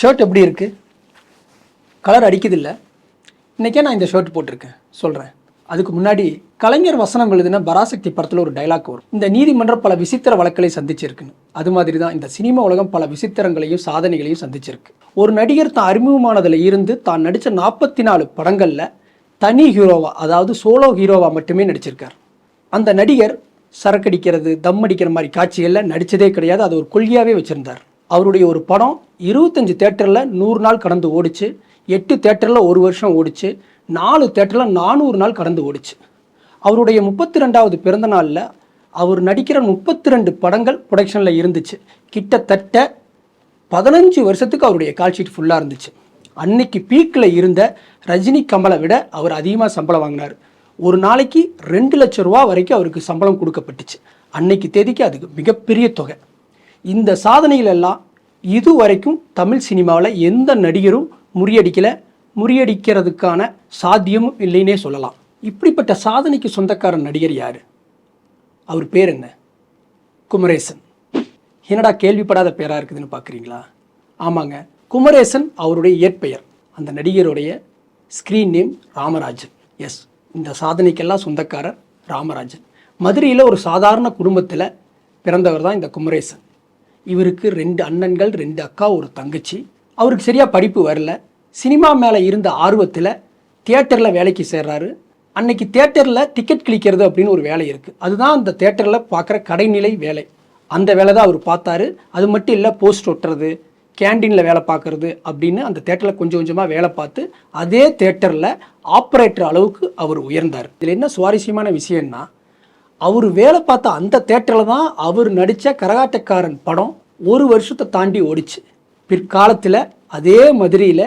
Shirt எப்படி இருக்குது colour அடிக்குதில்ல. இன்றைக்கே நான் இந்த ஷர்ட் போட்டிருக்கேன். சொல்கிறேன் அதுக்கு முன்னாடி கலைஞர் வசனம் எழுதின பராசக்தி படத்தில் ஒரு டைலாக் வரும். இந்த நீதிமன்றம் பல விசித்திர வழக்களை சந்திச்சிருக்குன்னு. அது மாதிரி தான் இந்த சினிமா உலகம் பல விசித்திரங்களையும் சாதனைகளையும் சந்திச்சிருக்கு. ஒரு நடிகர் தான் அறிமுகமானதில் இருந்து தான் நடித்த நாற்பத்தி நாலு படங்களில் தனி ஹீரோவா அதாவது சோலோ ஹீரோவா மட்டுமே நடிச்சிருக்கார். அந்த நடிகர் சரக்கடிக்கிறது தம் அடிக்கிற மாதிரி காட்சிகளில் நடித்ததே கிடையாது. அது ஒரு கொள்கையாகவே வச்சுருந்தார். அவருடைய ஒரு படம் இருபத்தஞ்சு தேட்டரில் நூறு நாள் கடந்து ஓடிச்சு எட்டு தேட்டரில் ஒரு வருஷம் ஓடிச்சு நாலு தேட்டரில் நானூறு நாள் கடந்து ஓடிச்சு. அவருடைய முப்பத்தி ரெண்டாவது பிறந்த நாளில் அவர் நடிக்கிற முப்பத்தி ரெண்டு படங்கள் ப்ரொடக்ஷனில் இருந்துச்சு. கிட்டத்தட்ட பதினஞ்சு வருஷத்துக்கு அவருடைய கால்ஷீட் ஃபுல்லாக இருந்துச்சு. அன்னைக்கு பீக்கில் இருந்த ரஜினி கமலை விட அவர் அதிகமாக சம்பளம் வாங்கினார். ஒரு நாளைக்கு ரெண்டு லட்ச ரூபா வரைக்கும் அவருக்கு சம்பளம் கொடுக்கப்பட்டுச்சு. அன்னைக்கு தேதிக்கு அதுக்கு மிகப்பெரிய தொகை. இந்த சாதனைகள் எல்லாம் இது வரைக்கும் தமிழ் சினிமாவில் எந்த நடிகரும் முறியடிக்கலை முறியடிக்கிறதுக்கான சாத்தியமும் இல்லைன்னே சொல்லலாம். இப்படிப்பட்ட சாதனைக்கு சொந்தக்கார நடிகர் யார்? அவர் பேர் என்ன? குமரேசன். என்னடா கேள்விப்படாத பேராக இருக்குதுன்னு பார்க்குறீங்களா ஆமாங்க குமரேசன் அவருடைய இயற்பெயர். அந்த நடிகருடைய ஸ்க்ரீன் நேம் ராமராஜன். எஸ் இந்த சாதனைக்கெல்லாம் சொந்தக்காரர் ராமராஜன். மதுரையில் ஒரு சாதாரண குடும்பத்தில் பிறந்தவர் தான் இந்த குமரேசன். இவருக்கு ரெண்டு அண்ணன்கள் ரெண்டு அக்கா ஒரு தங்கச்சி. அவருக்கு சரியாக படிப்பு வரல. சினிமா மேலே இருந்த ஆர்வத்தில் தியேட்டரில் வேலைக்கு சேர்றாரு. அன்னைக்கு தியேட்டரில் டிக்கெட் கிளிக்கிறது அப்படின்னு ஒரு வேலை இருக்குது அதுதான் அந்த தேட்டரில் பார்க்குற கடைநிலை வேலை. அந்த வேலை தான் அவர் பார்த்தாரு. அது மட்டும் இல்லை போஸ்ட் ஒட்டுறது கேண்டீனில் வேலை பார்க்குறது அப்படின்னு அந்த தேட்டரில் கொஞ்சம் கொஞ்சமாக வேலை பார்த்து அதே தேட்டரில் ஆப்ரேட்டர் அளவுக்கு அவர் உயர்ந்தார். இதில் என்ன சுவாரஸ்யமான விஷயம்னா அவர் வேலை பார்த்த அந்த தேட்டரில் தான் அவர் நடித்த கரகாட்டக்காரன் படம் ஒரு வருஷத்தை தாண்டி ஓடிச்சு. பிற்காலத்தில் அதே மதுரையில்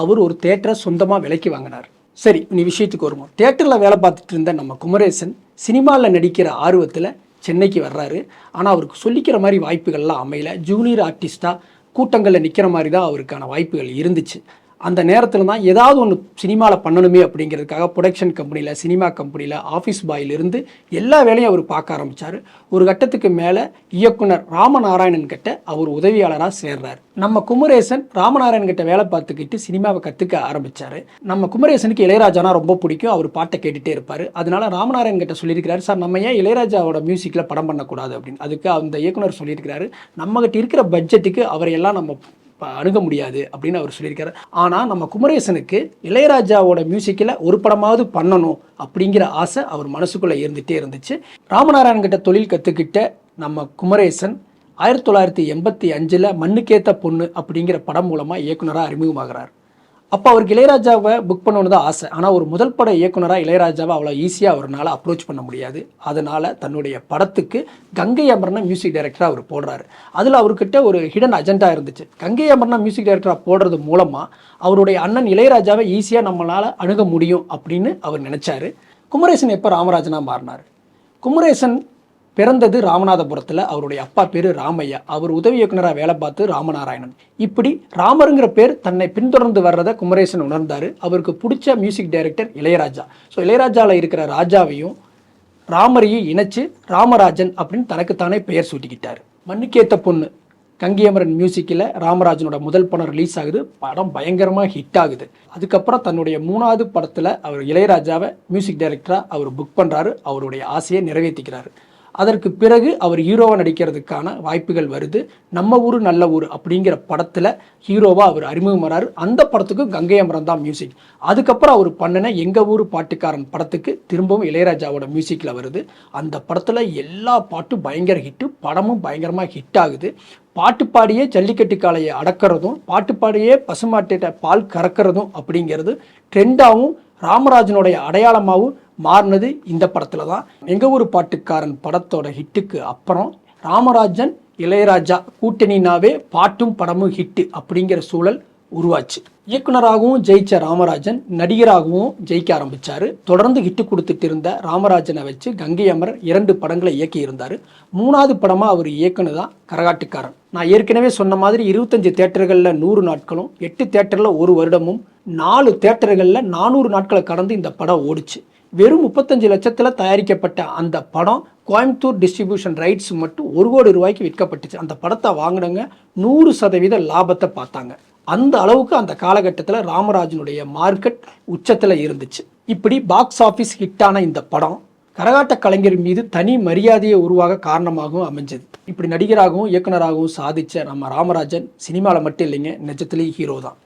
அவர் ஒரு தேட்டரை சொந்தமாக விலைக்கு வாங்கினார். சரி நீ விஷயத்துக்கு வருவோம். தேட்டரில் வேலை பார்த்துட்டு இருந்த நம்ம குமரேசன் சினிமாவில் நடிக்கிற ஆர்வத்தில் சென்னைக்கு வர்றாரு. ஆனால் அவருக்கு சொல்லிக்கிற மாதிரி வாய்ப்புகள்லாம் அமையல. ஜூனியர் ஆர்டிஸ்ட்டாக கூட்டங்களில் நிற்கிற மாதிரி தான் அவருக்கான வாய்ப்புகள் இருந்துச்சு. அந்த நேரத்தில் தான் ஏதாவது ஒன்று சினிமாவில் பண்ணணுமே அப்படிங்கிறதுக்காக ப்ரொடக்ஷன் கம்பெனியில் சினிமா கம்பெனியில் ஆஃபீஸ் பாயிலிருந்து எல்லா வேலையும் அவர் பார்க்க ஆரம்பித்தார் ஒரு கட்டத்துக்கு மேலே இயக்குனர் ராமநாராயணன் கிட்ட அவர் உதவியாளராக சேர்றார். நம்ம குமரேசன் ராமநாராயணன் கிட்ட வேலை பார்த்துக்கிட்டு சினிமாவை கற்றுக்க ஆரம்பித்தார் நம்ம குமரேசனுக்கு இளையராஜானா ரொம்ப பிடிக்கும். அவர் பாட்டை கேட்டுகிட்டே இருப்பார். அதனால ராமநாராயணன் கிட்ட சொல்லியிருக்கிறாரு சார் நம்ம ஏன் இளையராஜாவோட மியூசிக்கில் படம் பண்ணக்கூடாது? அப்படின்னு. அதுக்கு அந்த இயக்குனர் சொல்லியிருக்கிறாரு நம்மகிட்ட இருக்கிற பட்ஜெட்டுக்கு அவரையெல்லாம் நம்ம அணுக முடியாது அப்படின்னு அவர் சொல்லியிருக்காரு. ஆனால் நம்ம குமரேசனுக்கு இளையராஜாவோட மியூசிக்கில் ஒரு படமாவது பண்ணணும் அப்படிங்கிற ஆசை அவர் மனசுக்குள்ளே இருந்துகிட்டே இருந்துச்சு. ராமநாராயணன் கிட்ட தொழில் கற்றுக்கிட்ட நம்ம குமரேசன் ஆயிரத்தி தொள்ளாயிரத்தி எண்பத்தி அஞ்சில் மண்ணுக்கேத்த பொண்ணு அப்படிங்கிற படம் மூலமாக இயக்குனராக அறிமுகமாகிறார். அப்போ அவருக்கு இளையராஜாவை புக் பண்ணணுன்னு தான் ஆசை. ஆனால் ஒரு முதல் பட இயக்குனராக இளையராஜாவை அவ்வளோ ஈஸியாக அவரால் அப்ரோச் பண்ண முடியாது. அதனால் தன்னுடைய படத்துக்கு கங்கை அமரனை மியூசிக் டைரக்டராக அவர் போடுறாரு. அதில் அவர்கிட்ட ஒரு ஹிடன் அஜெண்டா இருந்துச்சு. கங்கை அமரனை மியூசிக் டைரக்டராக போடுறது மூலமாக அவருடைய அண்ணன் இளையராஜாவை ஈஸியாக நம்மளால் அணுக முடியும் அப்படின்னு அவர் நினச்சாரு. குமரேசன் எப்போ ராமராஜனாக மாறினார்? குமரேசன் பிறந்தது ராமநாதபுரத்தில். அவருடைய அப்பா பேர் ராமையா. அவர் உதவி இயக்குனராக வேலை பார்த்து ராமநாராயணன். இப்படி ராமருங்கிற பேர் தன்னை பின்தொடர்ந்து வர்றதை குமரேசன் உணர்ந்தார். அவருக்கு பிடிச்ச மியூசிக் டைரக்டர் இளையராஜா. ஸோ இளையராஜாவில் இருக்கிற ராஜாவையும் ராமரையும் இணைச்சு ராமராஜன் அப்படின்னு தனக்குத்தானே பெயர் சூட்டிக்கிட்டார். மண்ணுக்கேத்த பொண்ணு. கங்கியமரன் மியூசிக்கில் ராமராஜனோட முதல் படம் ரிலீஸ் ஆகுது. படம் பயங்கரமாக ஹிட் ஆகுது. அதுக்கப்புறம் தன்னுடைய மூணாவது படத்தில் அவர் இளையராஜாவை மியூசிக் டைரக்டராக அவர் புக் பண்ணுறாரு அவருடைய ஆசையை நிறைவேற்றிக்கிறாரு அதற்கு பிறகு அவர் ஹீரோவாக நடிக்கிறதுக்கான வாய்ப்புகள் வருது. நம்ம ஊர் நல்ல ஊர் அப்படிங்கிற படத்தில் ஹீரோவாக அவர் அறிமுகமாறாரு அந்த படத்துக்கு கங்கை அமரன் தான் மியூசிக் அதுக்கப்புறம் அவர் பண்ணின எங்கள் ஊர் பாட்டுக்காரன் படத்துக்கு திரும்பவும் இளையராஜாவோட மியூசிக்கில் வருது. அந்த படத்தில் எல்லா பாட்டும் பயங்கர ஹிட்டு படமும் பயங்கரமாக ஹிட் ஆகுது. பாட்டு பாடியே ஜல்லிக்கட்டு காளையை அடக்கிறதும் பாட்டு பாடியே பசுமாட்டிட்ட பால் கறக்கிறதும் அப்படிங்கிறது ட்ரெண்டாகவும் ராமராஜனுடைய அடையாளமாகவும் மாறினது இந்த படத்தில் தான். எங்கள் ஊர் பாட்டுக்காரன் படத்தோட ஹிட்டுக்கு அப்புறம் ராமராஜன் இளையராஜா கூட்டணினாவே பாட்டும் படமும் ஹிட்டு அப்படிங்கிற சூழல் உருவாச்சு. இயக்குனராகவும் ஜெயிச்ச ராமராஜன் நடிகராகவும் ஜெயிக்க ஆரம்பித்தார் தொடர்ந்து ஹிட்டு கொடுத்துட்டு இருந்த ராமராஜனை வச்சு கங்கை அமரர் இரண்டு படங்களை இயக்கி இருந்தார் மூணாவது படமாக அவர் இயக்குனது தான் கரகாட்டுக்காரன். நான் ஏற்கனவே சொன்ன மாதிரி இருபத்தஞ்சு தேட்டர்களில் நூறு நாட்களும் எட்டு தேட்டரில் ஒரு வருடமும் நாலு தேட்டர்களில் நானூறு நாட்களை கடந்து இந்த படம் ஓடிச்சு. வெறும் முப்பத்தஞ்சு லட்சத்தில் தயாரிக்கப்பட்ட அந்த படம் கோயம்புத்தூர் டிஸ்ட்ரிபியூஷன் ரைட்ஸ் மட்டும் ஒரு கோடி ரூபாய்க்கு விற்கப்பட்டுச்சு. அந்த படத்தை வாங்கினவங்க நூறு சதவீத லாபத்தை பார்த்தாங்க. அந்த அளவுக்கு அந்த காலகட்டத்தில் ராமராஜனுடைய மார்க்கெட் உச்சத்தில் இருந்துச்சு. இப்படி பாக்ஸ் ஆஃபீஸ் ஹிட்டான இந்த படம் கரகாட்ட கலைஞர் மீது தனி மரியாதையை உருவாக காரணமாகவும் அமைஞ்சது. இப்படி நடிகராகவும் இயக்குனராகவும் சாதித்த நம்ம ராமராஜன் சினிமாவில் மட்டும் இல்லைங்க நிஜத்துலேயும் ஹீரோ தான்.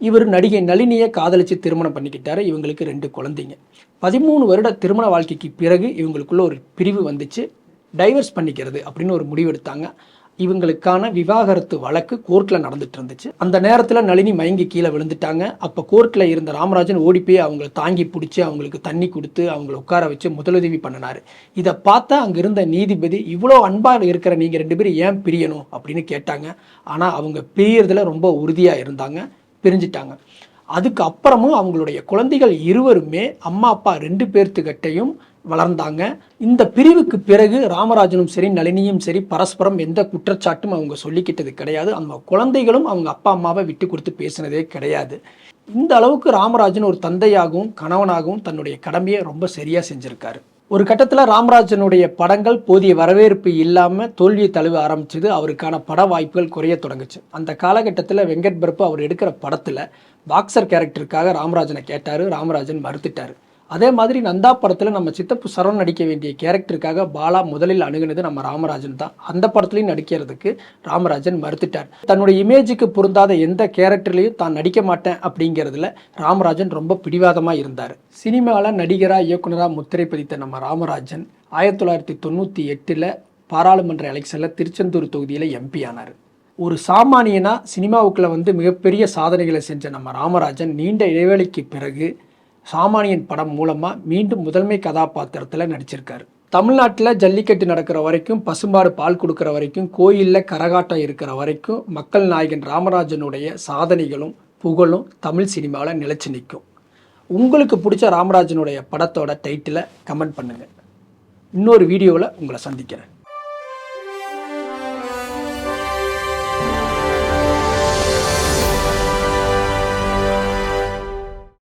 இவர் நடிகை நளினியை காதலித்து திருமணம் பண்ணிக்கிட்டாரு. இவங்களுக்கு ரெண்டு குழந்தைங்க. பதிமூணு வருட திருமண வாழ்க்கைக்கு பிறகு இவங்களுக்குள்ள ஒரு பிரிவு வந்துச்சு. டைவர்ஸ் பண்ணிக்கிறது அப்படின்னு ஒரு முடிவு எடுத்தாங்க. இவங்களுக்கான விவாகரத்து வழக்கு கோர்ட்டில் நடந்துட்டு இருந்துச்சு. அந்த நேரத்தில் நளினி மயங்கி கீழே விழுந்துட்டாங்க. அப்போ கோர்ட்டில் இருந்த ராமராஜன் ஓடி போய் அவங்கள தாங்கி பிடிச்சி அவங்களுக்கு தண்ணி கொடுத்து அவங்கள உட்கார வச்சு முதலுதவி பண்ணினார். இதை பார்த்தா அங்கே இருந்த நீதிபதி இவ்வளோ அன்பாக இருக்கிற நீங்கள் ரெண்டு பேரும் ஏன் பிரியணும்? அப்படின்னு கேட்டாங்க. ஆனால் அவங்க பிரியறதுல ரொம்ப உறுதியாக இருந்தாங்க. பிரிஞ்சிட்டாங்க. அதுக்கு அப்புறமும் அவங்களுடைய குழந்தைகள் இருவருமே அம்மா அப்பா ரெண்டு பேர்த்துக்கிட்டையும் வளர்ந்தாங்க. இந்த பிரிவுக்கு பிறகு ராமராஜனும் சரி நளினியும் சரி பரஸ்பரம் எந்த குற்றச்சாட்டும் அவங்க சொல்லிக்கிட்டது கிடையாது. அந்த குழந்தைகளும் அவங்க அப்பா அம்மாவை விட்டு கொடுத்து பேசினதே கிடையாது. இந்த அளவுக்கு ராமராஜன் ஒரு தந்தையாகவும் கணவனாகவும் தன்னுடைய கடமையை ரொம்ப சரியாக செஞ்சுருக்காரு. ஒரு கட்டத்தில் ராமராஜனுடைய படங்கள் போதிய வரவேற்பு இல்லாமல் தோல்வியை தழுவ ஆரம்பிச்சது. அவருக்கான பட வாய்ப்புகள் குறைய தொடங்குச்சு. அந்த காலகட்டத்தில் வெங்கட் பிரபு அவர் எடுக்கிற படத்தில் பாக்ஸர் கேரக்டருக்காக ராமராஜனை கேட்டார். ராமராஜன் மறுத்துட்டார். அதே மாதிரி நந்தா படத்தில் நம்ம சித்தப்பு சரண் நடிக்க வேண்டிய கேரக்டருக்காக பாலா முதலில் அணுகுனது நம்ம ராமராஜன் தான். அந்த படத்துலையும் நடிக்கிறதுக்கு ராமராஜன் மறுத்துட்டார். தன்னுடைய இமேஜுக்கு பொருந்தாத எந்த கேரக்டர்லையும் தான் நடிக்க மாட்டேன் அப்படிங்கிறதுல ராமராஜன் ரொம்ப பிடிவாதமாக இருந்தார். சினிமாவில் நடிகராக இயக்குனராக முத்திரை பதித்த நம்ம ராமராஜன் ஆயிரத்தி தொள்ளாயிரத்தி தொண்ணூற்றி எட்டில் பாராளுமன்ற எலெக்ஷனில் திருச்செந்தூர் தொகுதியில் எம்பி ஆனார். ஒரு சாமானியனா சினிமாவுக்குள்ளே வந்து மிகப்பெரிய சாதனைகளை செஞ்ச நம்ம ராமராஜன் நீண்ட இடைவெளிக்கு பிறகு சாமானியன் படம் மூலமாக மீண்டும் முதன்மை கதாபாத்திரத்தில் நடிச்சிருக்காரு. தமிழ்நாட்டில் ஜல்லிக்கட்டு நடக்கிற வரைக்கும் பசும்பாடு பால் கொடுக்குற வரைக்கும் கோயிலில் கரகாட்டம் இருக்கிற வரைக்கும் மக்கள் நாயகன் ராமராஜனுடைய சாதனைகளும் புகழும் தமிழ் சினிமாவில் நிலைச்சு நிற்கும். உங்களுக்கு பிடிச்ச ராமராஜனுடைய படத்தோட டைட்டிலை கமெண்ட் பண்ணுங்கள் இன்னொரு வீடியோவில் உங்களை சந்திக்கிறேன்.